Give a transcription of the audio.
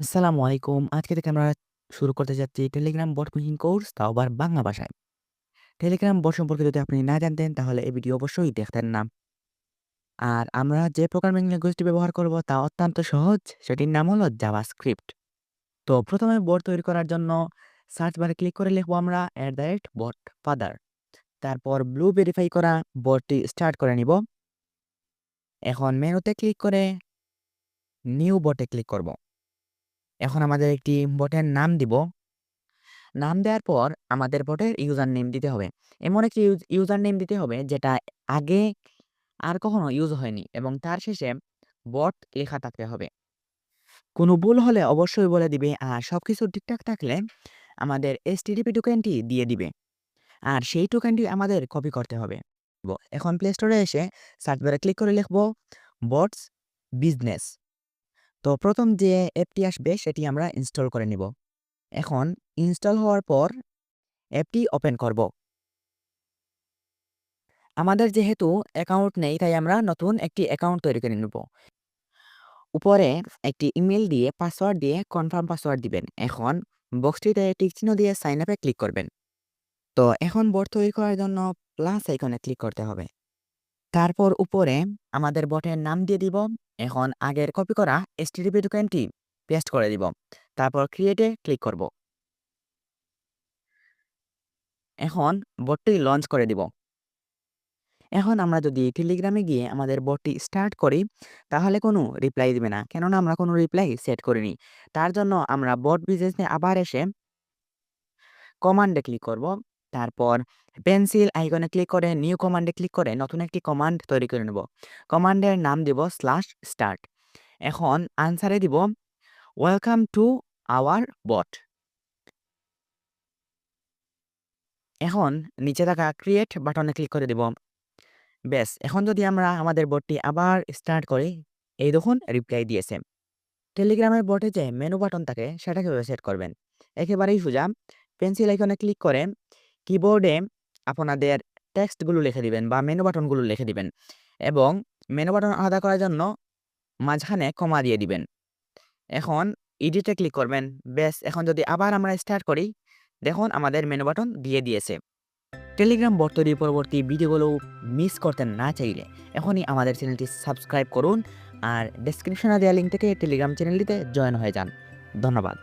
আসসালামু আলাইকুম। আজকে থেকে আমরা শুরু করতে যাচ্ছি টেলিগ্রাম বট মেকিং কোর্স তাও আবার বাংলা ভাষায়। টেলিগ্রাম বট সম্পর্কে যদি আপনি না জানতেন, তাহলে এই ভিডিও অবশ্যই দেখতেন না। আর আমরা যে প্রোগ্রামিং ল্যাঙ্গুয়েজটি ব্যবহার করব, তা অত্যন্ত সহজ। সেটির নাম হলো জাভাস্ক্রিপ্ট। তো প্রথমে বট তৈরি করার জন্য সার্চ বারে ক্লিক করে লিখব আমরা at the rate bot father. তারপর ব্লু ভেরিফাই করা বটটি স্টার্ট করে নিব। এখন মেনুতে ক্লিক করে নিউ বটে ক্লিক করব। এখন আমাদের একটি বটের নাম দিব। নাম দেওয়ার পর আমাদের বটের ইউজার নেম দিতে হবে। এমন একটি ইউজ ইউজার নেম দিতে হবে যেটা আগে আর কখনো ইউজ হয়নি এবং তার শেষে বট লেখা থাকতে হবে। কোনো ভুল হলে অবশ্যই বলে দিবে আর সবকিছু ঠিকঠাক থাকলে আমাদের এসটিডিপি টোকেনটি দিয়ে দিবে। আর সেই টোকেনটি আমাদের কপি করতে হবে। এখন প্লে স্টোরে এসে সার্চ বারে ক্লিক করে লিখব বটস বিজনেস। তো প্রথম যে অ্যাপটি আসবে সেটি আমরা ইনস্টল করে নিব। এখন ইনস্টল হওয়ার পর অ্যাপটি ওপেন করব। আমাদের যেহেতু অ্যাকাউন্ট নেই, তাই আমরা নতুন একটি অ্যাকাউন্ট তৈরি করে নেব। উপরে একটি ইমেইল দিয়ে পাসওয়ার্ড দিয়ে কনফার্ম পাসওয়ার্ড দিবেন। এখন বক্সটিতে টিক চিহ্ন দিয়ে সাইন আপে ক্লিক করবেন। তো এখন বোর্ড তৈরি করার জন্য প্লাস আইকনে ক্লিক করতে হবে। তারপর উপরে আমাদের বটের নাম দিয়ে দিব। এখন আগের কপি করা এসটিডিপি টোকেনটি পেস্ট করে দিব। তারপর ক্রিয়েটে ক্লিক করব। এখন বটটি লঞ্চ করে দিব। এখন আমরা যদি টেলিগ্রামে গিয়ে আমাদের বটটি স্টার্ট করি, তাহলে কোনো রিপ্লাই দিবে না। কেননা আমরা কোনো রিপ্লাই সেট করিনি। তার জন্য আমরা বট বিজনেসে আবার এসে কমান্ডে ক্লিক করব। তারপর পেন্সিল আইকনে ক্লিক করে নিউ কমান্ডে ক্লিক করে নতুন একটি কমান্ড তৈরি করে নেব। কমান্ডের নাম দিব স্ল্যাশ স্টার্ট। এখন আনসারে দিব ওয়েলকাম টু আওয়ার বট। এখন নিচে থাকা ক্রিয়েট বাটনে ক্লিক করে দিব। ব্যাস, এখন যদি আমরা আমাদের বটটি আবার স্টার্ট করি, এই দেখুন রিপ্লাই দিয়েছে। টেলিগ্রামের বটে যে মেনু বাটন থাকে সেটা কীভাবে সেট করবেন? একেবারেই সোজা। পেন্সিল আইকনে ক্লিক করে কিবোর্ডে আপনাদের টেক্সটগুলো লিখে দিবেন বা মেনু বাটনগুলো লিখে দিবেন এবং মেনু বাটন আলাদা করার জন্য মাঝখানে কমা দিয়ে দিবেন। এখন এডিটে ক্লিক করবেন। ব্যাস, এখন যদি আবার আমরা স্টার্ট করি, দেখুন আমাদের মেনু বাটন দিয়ে দিয়েছে। টেলিগ্রাম বট তৈরির পরবর্তী ভিডিওগুলো মিস করতে না চাইলে এখনই আমাদের চ্যানেলটি সাবস্ক্রাইব করুন আর ডেসক্রিপশনে দেওয়া লিঙ্ক থেকে টেলিগ্রাম চ্যানেলটিতে জয়েন হয়ে যান। ধন্যবাদ।